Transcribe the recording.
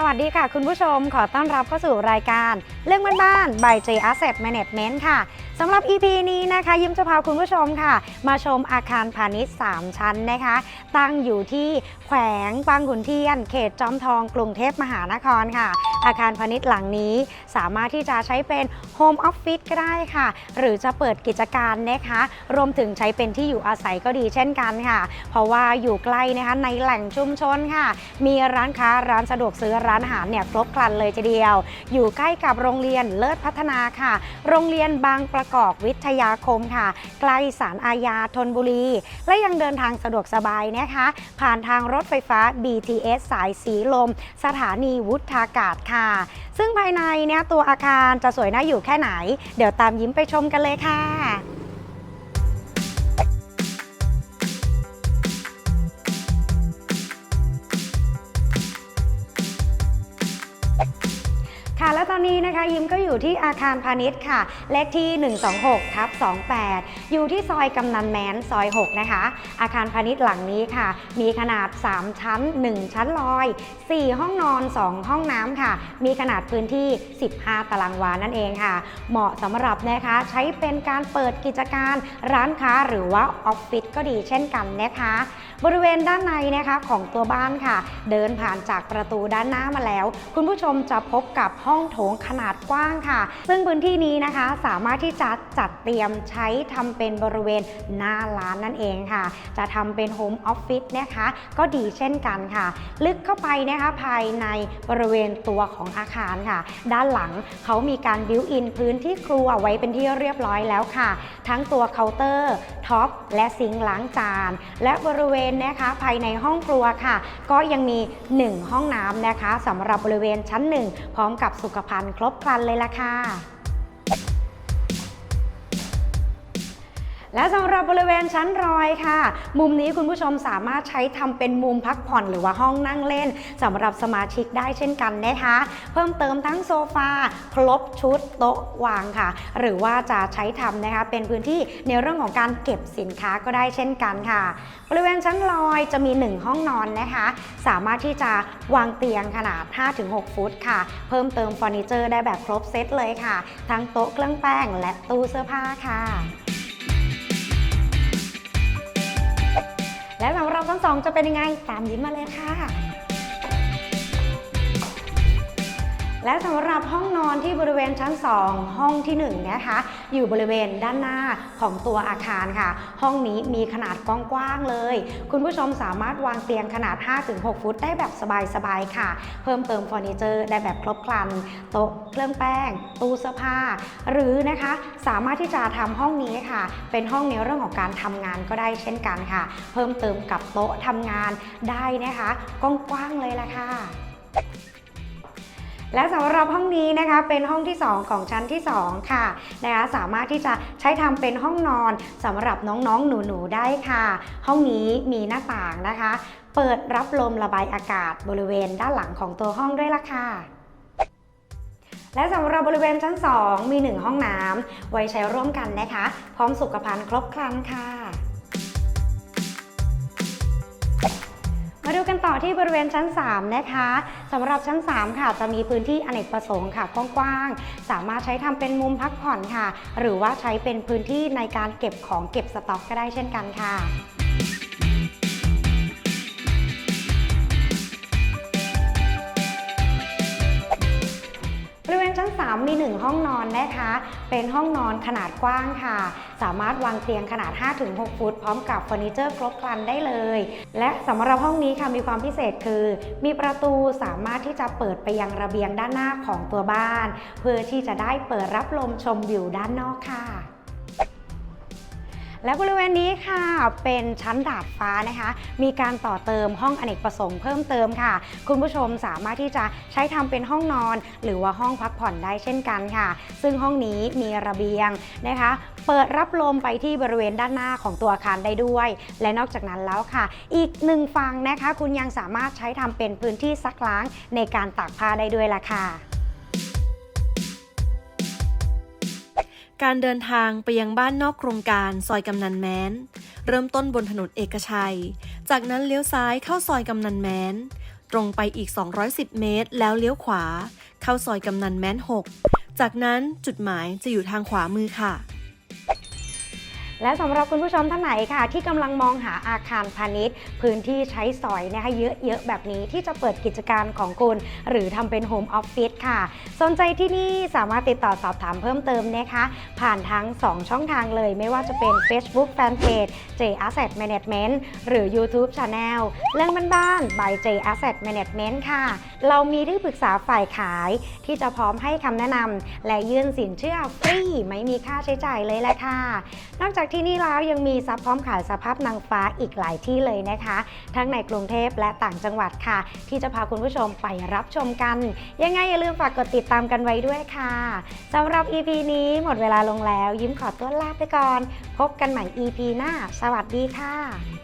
สวัสดีค่ะคุณผู้ชมขอต้อนรับเข้าสู่รายการเรื่องบ้านๆ by J Asset Management ค่ะสำหรับ EP นี้นะคะ ยิ้มจะพาคุณผู้ชมค่ะ มาชมอาคารพาณิชย์ 3 ชั้นนะคะ ตั้งอยู่ที่แขวงบางขุนเทียน เขตจอมทองกรุงเทพมหานครค่ะ อาคารพาณิชย์หลังนี้ สามารถที่จะใช้เป็นโฮมออฟฟิศก็ได้ค่ะ หรือจะเปิดกิจการนะคะ รวมถึงใช้เป็นที่อยู่อาศัยก็ดีเช่นกันค่ะ เพราะว่าอยู่ใกล้นะคะในแหล่งชุมชนค่ะ มีร้านค้าร้านสะดวกซื้อร้านอาหารเนี่ยครบครันเลยทีเดียว อยู่ใกล้กับโรงเรียนเลิศพัฒนาค่ะ โรงเรียนบางประกอบวิทยาคมค่ะ ใกล้สารอาญาธนบุรี และยังเดินทางสะดวกสบายนะคะ ผ่านทางรถไฟฟ้า BTS สายสีลม สถานีวุฒากาศค่ะซึ่งภายในเนี่ยตัวอาคารจะสวยน่าอยู่แค่ไหน เดี๋ยวตามยิ้มไปชมกันเลยค่ะค่ะและ ตอนนี้นะคะยิ้มก็อยู่ที่อาคารพาณิชย์ค่ะ เลขที่ 126ทับ28 อยู่ที่ซอยกำนันแมนซอย 6 นะคะ อาคารพาณิชย์หลังนี้ค่ะ มีขนาด 3 ชั้น 1 ชั้นลอย 4 ห้องนอน 2 ห้องน้ำค่ะ มีขนาดพื้นที่ 15 ตารางวานั่นเองค่ะ เหมาะสำหรับนะคะใช้เป็นการเปิดกิจการร้านค้าหรือว่าออฟฟิศก็ดีเช่นกันนะคะ บริเวณด้านในนะคะของตัวบ้านค่ะ เดินผ่านจากประตูด้านหน้ามาแล้ว คุณผู้ชมจะพบกับห้องโถงขนาดกว้างค่ะ ซึ่งพื้นที่นี้นะคะสามารถที่จะจัดเตรียมใช้ทำเป็นบริเวณหน้าร้านนั่นเองค่ะ จะทำเป็นโฮมออฟฟิศนะคะ ก็ดีเช่นกันค่ะ ลึกเข้าไปนะคะภายในบริเวณตัวของอาคารค่ะ ด้านหลังเขามีการบิวอินพื้นที่ครัวไว้เป็นที่เรียบร้อยแล้วค่ะ ทั้งตัวเคาน์เตอร์ท็อปและซิงค์ล้างจาน และบริเวณนะคะภายในห้องครัวค่ะ ก็ยังมี 1 ห้องน้ำนะคะสำหรับบริเวณชั้น 1 พร้อมกับสุขภัณฑ์ครบครันเลยล่ะค่ะ และสำหรับบริเวณชั้นรอยค่ะ มุมนี้คุณผู้ชมสามารถใช้ทำเป็นมุมพักผ่อนหรือว่าห้องนั่งเล่นสำหรับสมาชิกได้เช่นกันนะคะ เพิ่มเติมทั้งโซฟาครบชุดโต๊ะวางค่ะ หรือว่าจะใช้ทำนะคะเป็นพื้นที่ในเรื่องของการเก็บสินค้าก็ได้เช่นกันค่ะ บริเวณชั้นลอยจะมี 1 ห้องนอนนะคะ สามารถที่จะวางเตียงขนาด 5-6 ฟุตค่ะ เพิ่มเติมเฟอร์นิเจอร์ได้แบบครบเซตเลยค่ะ ทั้งโต๊ะเครื่องแป้งและตู้เสื้อผ้าค่ะ และสำหรับทั้งสองจะเป็นยังไงตามยิ้มมาเลยค่ะ และสำหรับห้องนอนที่บริเวณชั้น 2 ห้องที่1นะคะอยู่บริเวณด้านหน้าของตัวอาคารค่ะ ห้องนี้มีขนาดกว้างๆเลย คุณผู้ชมสามารถวางเตียงขนาด 5-6 ฟุตได้แบบสบายๆค่ะ เพิ่มเติมเฟอร์นิเจอร์ได้แบบครบครัน โต๊ะเครื่องแป้ง ตู้เสื้อผ้า หรือนะคะสามารถที่จะทำห้องนี้ค่ะ เป็นห้องในเรื่องของการทำงานก็ได้เช่นกันค่ะ เพิ่มเติมกับโต๊ะทำงานได้นะคะกว้างๆเลยละค่ะ และสำหรับห้องนี้นะคะเป็นห้องที่ 2 ของชั้นที่ 2 ค่ะนะคะสามารถที่จะใช้ทำเป็นห้องนอนสำหรับน้องๆหนูๆได้ค่ะ ห้องนี้มีหน้าต่างนะคะ เปิดรับลมระบายอากาศบริเวณด้านหลังของตัวห้องด้วยล่ะค่ะและสำหรับบริเวณชั้น 2 มี 1 ห้องน้ำไว้ใช้ร่วมกันนะคะ พร้อมสุขภัณฑ์ครบครันค่ะ มาดูกันต่อที่บริเวณชั้น 3 นะคะสำหรับชั้น 3 ค่ะจะมีพื้นที่อเนกประสงค์ค่ะกว้างๆ สามารถใช้ทำเป็นมุมพักผ่อนค่ะ หรือว่าใช้เป็นพื้นที่ในการเก็บของเก็บสต็อกก็ได้เช่นกันค่ะ 3 มี 1 ห้องนอนนะคะ เป็นห้องนอนขนาดกว้างค่ะ สามารถวางเตียงขนาด 5-6 ฟุต พร้อมกับเฟอร์นิเจอร์ครบครันได้เลย และสำหรับห้องนี้ค่ะมีความพิเศษคือ มีประตูสามารถที่จะเปิดไปยังระเบียงด้านหน้าของตัวบ้าน เพื่อที่จะได้เปิดรับลมชมวิวด้านนอกค่ะ และบริเวณนี้ค่ะเป็นชั้นดาดฟ้านะคะ มีการต่อเติมห้องอเนกประสงค์เพิ่มเติมค่ะ คุณผู้ชมสามารถที่จะใช้ทำเป็นห้องนอน หรือว่าห้องพักผ่อนได้เช่นกันค่ะ ซึ่งห้องนี้มีระเบียงนะคะ เปิดรับลมไปที่บริเวณด้านหน้าของตัวอาคารได้ด้วย และนอกจากนั้นแล้วค่ะ อีกหนึ่งฝั่งนะคะ คุณยังสามารถใช้ทำเป็นพื้นที่ซักล้างในการตากผ้าได้ด้วยล่ะค่ะ การเดินทางไปยังบ้านนอกโครงการซอยกำนันแม้น เริ่มต้นบนถนนเอกชัย จากนั้นเลี้ยวซ้ายเข้าซอยกำนันแม้น ตรงไปอีก 210 เมตร แล้วเลี้ยวขวา เข้าซอยกำนันแม้น 6 จากนั้นจุดหมายจะอยู่ทางขวามือค่ะ และสำหรับคุณผู้ชมท่านไหนค่ะ ที่กำลังมองหาอาคารพาณิชย์ พื้นที่ใช้สอยนะคะเยอะๆแบบนี้ที่จะเปิดกิจการของคุณ หรือทำเป็นโฮมออฟฟิศค่ะ สนใจที่นี่สามารถติดต่อสอบถามเพิ่มเติมนะคะ ผ่านทั้ง 2 ช่องทางเลย ไม่ว่าจะเป็น Facebook Fanpage J Asset Management หรือ YouTube Channel เรื่องบ้านๆ by J Asset Management ค่ะ เรามีที่ปรึกษาฝ่ายขายที่จะพร้อมให้คำแนะนำและยื่นสินเชื่อฟรีไม่มีค่าใช้จ่ายเลยแหละค่ะ นอกจากที่นี่แล้วยังมีซับพร้อมขายสภาพนางฟ้าอีกหลายที่เลยนะคะ ทั้งในกรุงเทพและต่างจังหวัดค่ะ ที่จะพาคุณผู้ชมไปรับชมกัน ยังไงอย่าลืมฝากกดติดตามกันไว้ด้วยค่ะสำหรับ EP นี้หมดเวลาลงแล้ว ยิ้มขอตัวลาไปก่อน พบกันใหม่ EP หน้า สวัสดีค่ะ